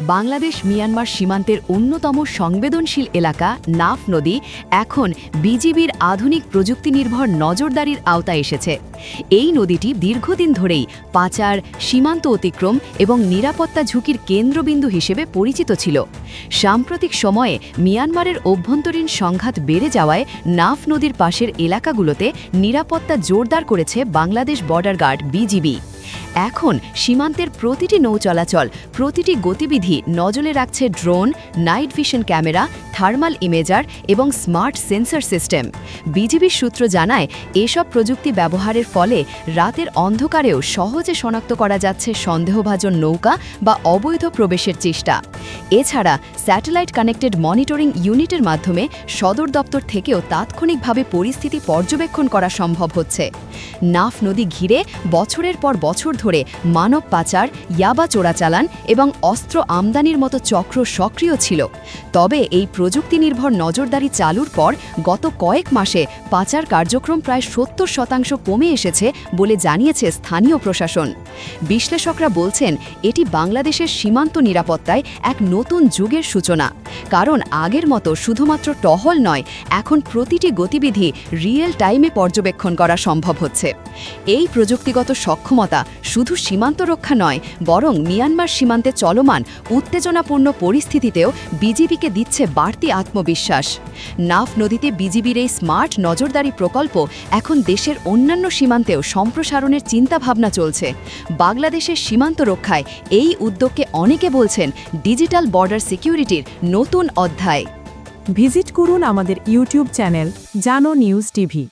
Bangladesh Myanmar সীমান্তের অন্যতম সংবেদনশীল এলাকা নাফ নদী এখন বিজিবির আধুনিক প্রযুক্তি নির্ভর নজরদারির আওতায় এসেছে। এই নদীটি দীর্ঘদিন ধরেই পাচার, সীমান্ত অতিক্রম এবং নিরাপত্তা ঝুঁকির কেন্দ্রবিন্দু হিসেবে পরিচিত ছিল। সাম্প্রতিক সময়ে মিয়ানমারের অভ্যন্তরীণ সংঘাত বেড়ে যাওয়ায় নাফ নদীর পাশের এলাকাগুলোতে নিরাপত্তা জোরদার করেছে বাংলাদেশ বর্ডার গার্ড বিজিবি। এখন সীমান্তের প্রতিটি নৌ চলাচল প্রতিটি গতিবিধি নজরে রাখছে drone night vision camera thermal imager এবং স্মার্ট সেন্সর সিস্টেম। বিজিবির সূত্র জানায়, এসব প্রযুক্তি ব্যবহারের ফলে রাতের অন্ধকারেও সহজে শনাক্ত করা যাচ্ছে সন্দেহভাজন নৌকা বা অবৈধ প্রবেশের চেষ্টা। এছাড়া, স্যাটেলাইট কানেক্টেড মনিটরিং ইউনিটের মাধ্যমে সদর দপ্তর থেকেও তাৎক্ষণিকভাবে পরিস্থিতি পর্যবেক্ষণ করা সম্ভব হচ্ছে। নাফ নদী ঘিরে বছরের পর বছর ধরে মানব পাচার, ইয়াবা চোরাচালান এবং অস্ত্র আমদানির মতো চক্র সক্রিয় ছিল। তবে এই প্রযুক্তি নির্ভর নজরদারি চালুর পর গত কয়েক মাসে পাচার কার্যক্রম প্রায় সত্তর শতাংশ কমে এসেছে বলে জানিয়েছে স্থানীয় প্রশাসন। বিশ্লেষকরা বলছেন, এটি বাংলাদেশের সীমান্ত নিরাপত্তায় এক নতুন যুগের সূচনা। কারণ আগের মতো শুধুমাত্র টহল নয়, এখন প্রতিটি গতিবিধি রিয়েল টাইমে পর্যবেক্ষণ করা সম্ভব হচ্ছে। এই প্রযুক্তিগত সক্ষমতা শুধু সীমান্ত রক্ষা নয়, বরং মিয়ানমার সীমান্তে চলমান, উত্তেজনাপূর্ণ পরিস্থিতিতেও বিজিবিকে দিচ্ছে বাড়তি আত্মবিশ্বাস। নাফ নদীতে বিজিবির এই স্মার্ট নজরদারি প্রকল্প এখন দেশের অন্যান্য সীমান্তেও সম্প্রসারণের চিন্তাভাবনা চলছে। বাংলাদেশের সীমান্ত রক্ষায় এই উদ্যোগকে অনেকে বলছেন ডিজিটাল বর্ডার সিকিউরিটির নতুন অধ্যায়। ভিজিট করুন আমাদের YouTube channel Jano news TV.